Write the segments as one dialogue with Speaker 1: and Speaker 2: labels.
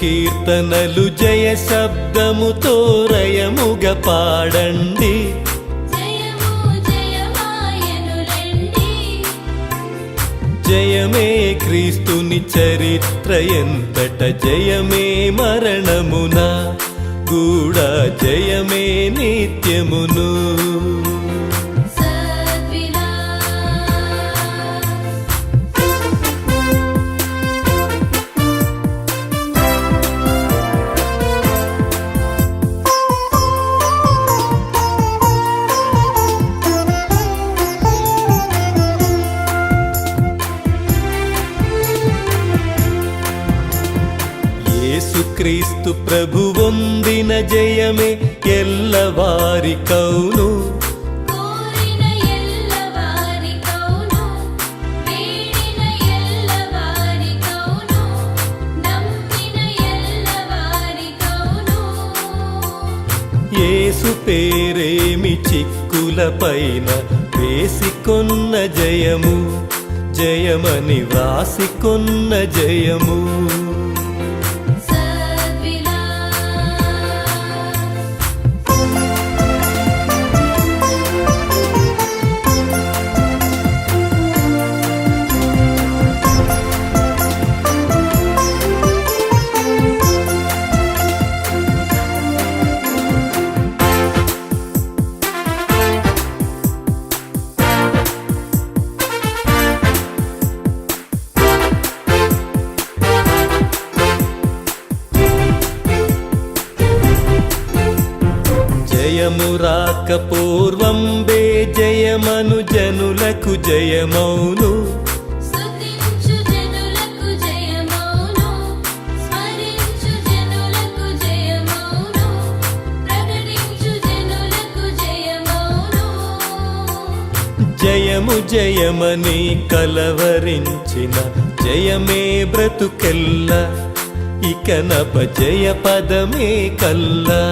Speaker 1: కీర్తనలు జయ శబ్దముతో రయముగ పాడండి.
Speaker 2: జయము
Speaker 1: జయమే క్రీస్తుని చరిత్ర ఎంతట జయమే మరణమున. కూడా జయమే నిత్యమును. కౌను.
Speaker 2: నమ్మిన ఎల్లవారి కౌను.
Speaker 1: యేసు పేరేమి చిక్కుల పైన వేసికొన్న జయము. జయమని వ్రాసికొన్న జయము. జయము రాక పూర్వం బే జయమను జనులకు జయమౌను. జయము జయమని కలవరించిన జయమే బ్రతుకెల్ల. ఇక నప జయ పదమే కల్లా.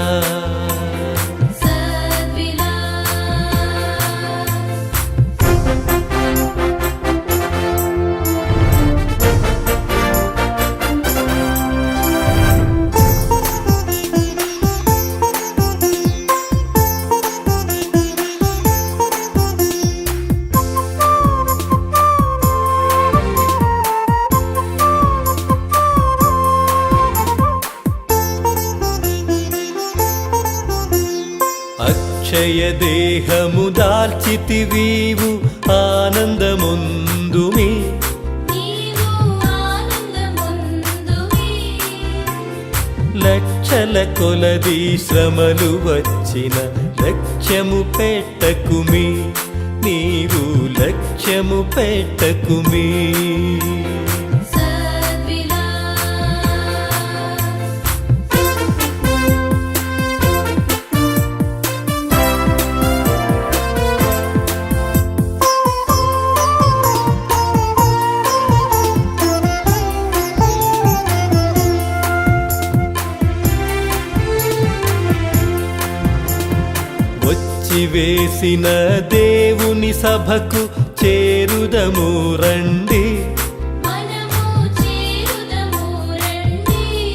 Speaker 1: అక్షయ దేహము దాల్చితివీవు ఆనందముందుమి. లక్షల కొలది శ్రమలు వచ్చిన లక్ష్యము పెట్టకుమి. నీవు లక్ష్యము పెట్టకుమి. వేసిన దేవుని సభకు చేరుదము రండి.
Speaker 2: మనము చేరుదము రండి.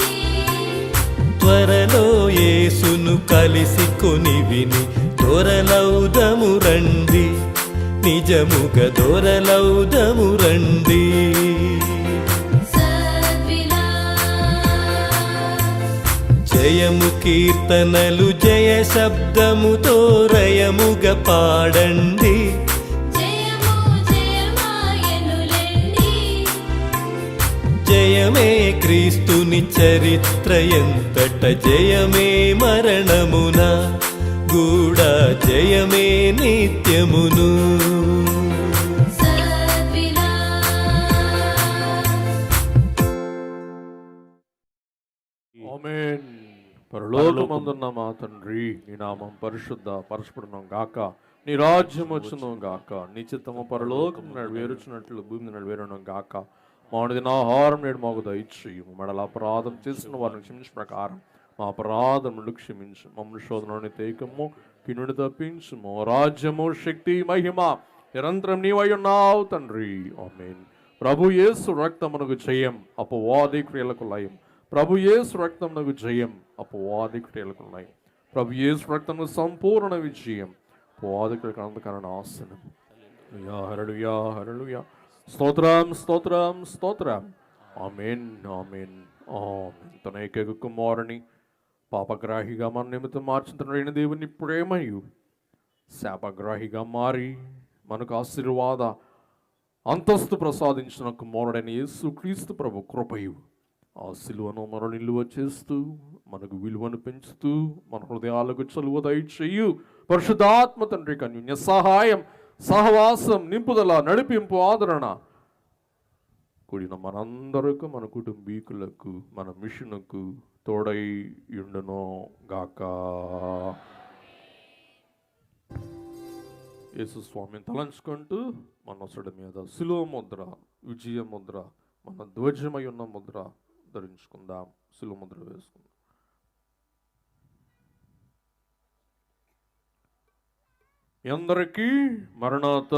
Speaker 1: త్వరలో యేసును కలిసి కొని విని దొరలౌదము రండి. నిజముగా దొరలౌదము రండి. జయము కీర్తనలు జయ శబ్దముతో రయముగా పాడండి.
Speaker 2: జయము
Speaker 1: క్రీస్తుని చరిత్ర ఎంతట జయమే మరణమున కూడా జయమే నిత్యమును.
Speaker 3: పరలోకమందున్న మా తండ్రి నీ నామం పరిశుద్ధ పరశుడును గాక. నీ రాజ్యం వచ్చును గాక. నీ చిత్తము పరలోకం నెరవేరుచున్నట్లు భూమి నెరవేరును గాక. నా ఆహారం నేడు మాకు దయచేయము. మడల అపరాధం చేసిన వారిని క్షమించిన ప్రకారం మా అపరాధములు క్షమించు. మమ్మల్ని శోధనలోని తేకము కినుడు తప్పించుము. రాజ్యము శక్తి మహిమ నిరంతరం నీవై ఉన్నావు తండ్రి. ఆమేన్. ప్రభు యేసు రక్తమునకు జయం అపవాది క్రియలకు లయం. ప్రభు యేసు రక్తమునకు జయం. అపవాది క్రియలకున్నాయి ప్రభు యేసు రక్తము సంపూర్ణ విజయం. అపవాదికులకు అంతకరణ ఆసనం. హల్లెలూయా, హల్లెలూయా. స్తోత్రం స్తోత్రం స్తోత్రం. Amen amen amen. తన ఏకైక కుమారుని పాపగ్రాహిగా మన నిమిత్తం మార్చుతున్న దేవుని ప్రేమయు శాపగ్రాహిగా మారి మనకు ఆశీర్వాద అంతస్తు ప్రసాదించిన కుమారుడైన యేసు క్రీస్తు ప్రభు కృపయు. ఆ సిలువను మనం నిలువ చేస్తూ మనకు విలువను పెంచుతూ మన హృదయాలకు చలువ దయచేయు. పరిశుద్ధాత్మ తండ్రి కన్యున్య సహాయం సహవాసం నింపుదల నడిపింపు ఆదరణ. కూడిన మనందరకు మన కుటుంబీకులకు మన మిషన్కు తోడై ఉండును గాక. యేసు స్వామిని తలంచుకుంటూ మన నొసడి మీద శిలువ ముద్ర విజయ ముద్ర మన ధ్వజమై ఉన్న ముద్ర ధరించుకుందాం సులుముద్ర ముద్ర వేసుకుందాం. మీ అందరికీ మరణాత